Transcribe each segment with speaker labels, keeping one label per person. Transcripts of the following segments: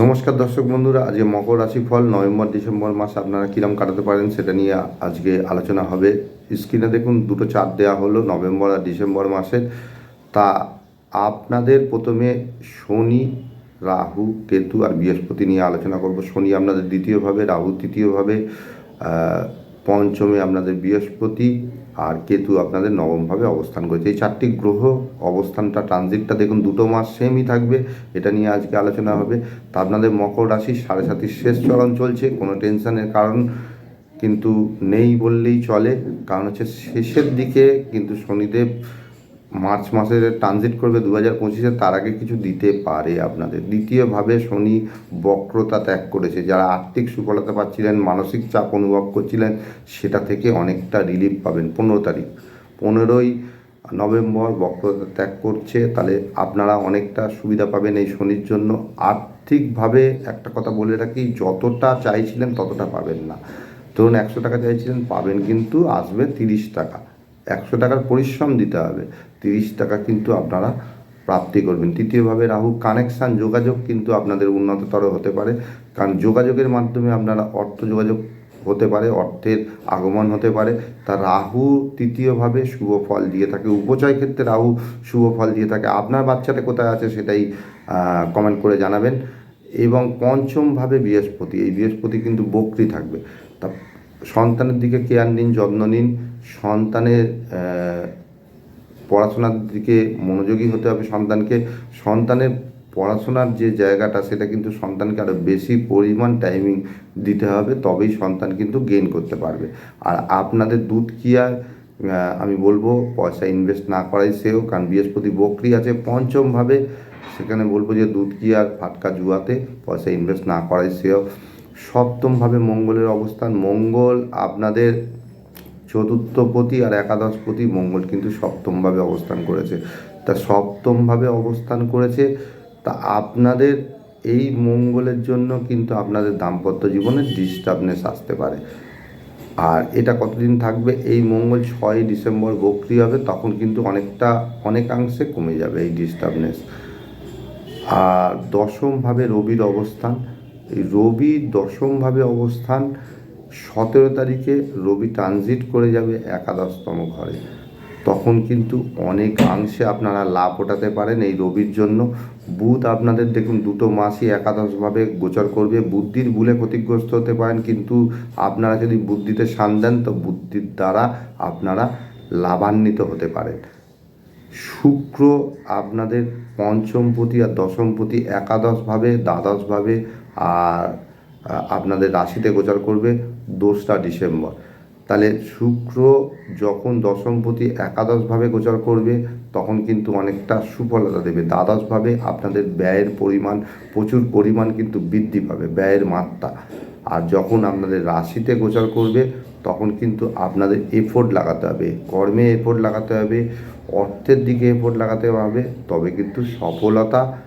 Speaker 1: নমস্কার দর্শক বন্ধুরা, আজকে মকর রাশি ফল নভেম্বর, ডিসেম্বর মাস আপনারা কিরম কাটাতে পারেন সেটা নিয়ে আজকে আলোচনা হবে। স্ক্রিনে দেখুন, দুটো চার দেওয়া হলো নভেম্বর আর ডিসেম্বর মাসের তা আপনাদের প্রথমে শনি, রাহু, কেতু আর বৃহস্পতি নিয়ে আলোচনা করব। শনি আপনাদের দ্বিতীয়ভাবে, রাহু তৃতীয়ভাবে পঞ্চমে আপনাদের বৃহস্পতি আর কেতু আপনাদের নবমভাবে অবস্থান করেছে। এই চারটি গ্রহ অবস্থানটা, ট্রানজিটটা দেখুন, দুটো মাস সেমই থাকবে। এটা নিয়ে আজকে আলোচনা হবে। তা আপনাদের মকর রাশি সাড়ে সাতির শেষ চলন চলছে, কোনো টেনশনের কারণ কিন্তু নেই বললেই চলে। কারণ হচ্ছে শেষের দিকে কিন্তু শনিদেব মার্চ মাসে ট্রানজিট করবে দু হাজার পঁচিশে, তার আগে কিছু দিতে পারে আপনাদের। দ্বিতীয়ভাবে শনি বক্রতা ত্যাগ করেছে। যারা আর্থিক সুফলতা পাচ্ছিলেন, মানসিক চাপ অনুভব করছিলেন, সেটা থেকে অনেকটা রিলিফ পাবেন। পনেরো তারিখ। পনেরোই নভেম্বর বক্রতা ত্যাগ করছে। তাহলে আপনারা অনেকটা সুবিধা পাবেন এই শনির জন্য। আর্থিকভাবে একটা কথা বলে রাখি, যতটা চাইছিলেন ততটা পাবেন না। ধরুন একশো টাকা চাইছিলেন, পাবেন কিন্তু আসবে তিরিশ টাকা। একশো টাকার পরিশ্রম দিতে হবে। তিরিশ টাকা কিন্তু আপনারা প্রাপ্তি করবেন। তৃতীয়ভাবে রাহু কানেকশান যোগাযোগ কিন্তু আপনাদের উন্নততর হতে পারে। কারণ যোগাযোগের মাধ্যমে আপনারা অর্থ যোগাযোগ হতে পারে, অর্থের আগমন হতে পারে। তা রাহু তৃতীয়ভাবে শুভ ফল দিয়ে থাকে। উপচয় ক্ষেত্রে রাহু শুভ ফল দিয়ে থাকে। আপনার বাচ্চাটা কোথায় আছে সেটাই কমেন্ট করে জানাবেন। এবং পঞ্চমভাবে বৃহস্পতি। এই বৃহস্পতি কিন্তু বকরি থাকবে। তা সন্তানের দিকে কেয়ার নিন, যত্ন নিন। সন্তানের পড়াশোনার দিকে মনোযোগী হতে হবে সন্তানকে। সন্তানের পড়াশোনার যে জায়গাটা, সেটা কিন্তু সন্তানকে আরও বেশি পরিমাণ টাইমিং দিতে হবে, তবেই সন্তান কিন্তু গেইন করতে পারবে। আর আপনাদের দুধ কি আর আমি বলব, পয়সা ইনভেস্ট না করাই সেও কারণ বৃহস্পতি বকরি আছে পঞ্চমভাবে। সেখানে বলব যে দুধ কি আর ফাটকা জুয়াতে পয়সা ইনভেস্ট না করাই সেও সপ্তমভাবে মঙ্গলের অবস্থান। মঙ্গল আপনাদের চতুর্থপতি আর একাদশপতি মঙ্গল কিন্তু সপ্তমভাবে অবস্থান করেছে। তা সপ্তমভাবে অবস্থান করেছে, তা আপনাদের এই মঙ্গলের জন্য কিন্তু আপনাদের দাম্পত্য জীবনে ডিস্টার্বনেস আসতে পারে। আর এটা কতদিন থাকবে? এই মঙ্গল ছয় ডিসেম্বর বক্রি হবে, তখন কিন্তু অনেকটা, অনেকাংশে কমে যাবে এই ডিস্টার্বনেস আর দশমভাবে রবির অবস্থান, এই রবি দশমভাবে অবস্থান সতেরো তারিখে রবি ট্রানজিট করে যাবে একাদশতম ঘরে। তখন কিন্তু অনেকাংশে আপনারা লাভ ওঠাতে পারেন এই রবির জন্য। বুধ আপনাদের দেখুন, দুটো মাসই একাদশভাবে গোচর করবে। বুদ্ধির ভুলে ক্ষতিগ্রস্ত হতে পারেন, কিন্তু আপনারা যদি বুদ্ধিতে শান দেন, তো বুদ্ধির দ্বারা আপনারা লাভান্বিত হতে পারেন। শুক্র আপনাদের পঞ্চমপতি আর দশমপতি একাদশভাবে, দ্বাদশভাবে আর আপনাদের রাশিতে গোচর করবে দোসরা ডিসেম্বর। তাহলে শুক্র যখন দশমপতি একাদশভাবে গোচর করবে, তখন কিন্তু অনেকটা সুফলতা দেবে। দ্বাদশভাবে আপনাদের ব্যয়ের পরিমাণ, প্রচুর পরিমাণ কিন্তু বৃদ্ধি পাবে, ব্যয়ের মাত্রা। আর যখন আপনাদের রাশিতে গোচর করবে, তখন কিন্তু আপনাদের এফোর্ট লাগাতে হবে, কর্মে এফোর্ট লাগাতে হবে, অর্থের দিকে এফোর্ট লাগাতে হবে, তবে কিন্তু সফলতা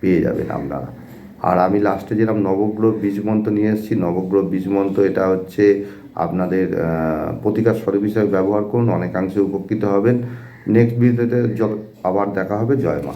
Speaker 1: পেয়ে যাবেন আপনারা। আর আমি লাস্টে যেরকম নবগ্রহ বীজমন্ত্র নিয়ে এসেছি, নবগ্রহ বীজমন্ত্র এটা হচ্ছে আপনাদের প্রতিকার স্বরূপ হিসাবে ব্যবহার করুন, অনেকাংশে উপকৃত হবেন। নেক্সট ভিডিওতে আবার দেখা হবে, জয় মা।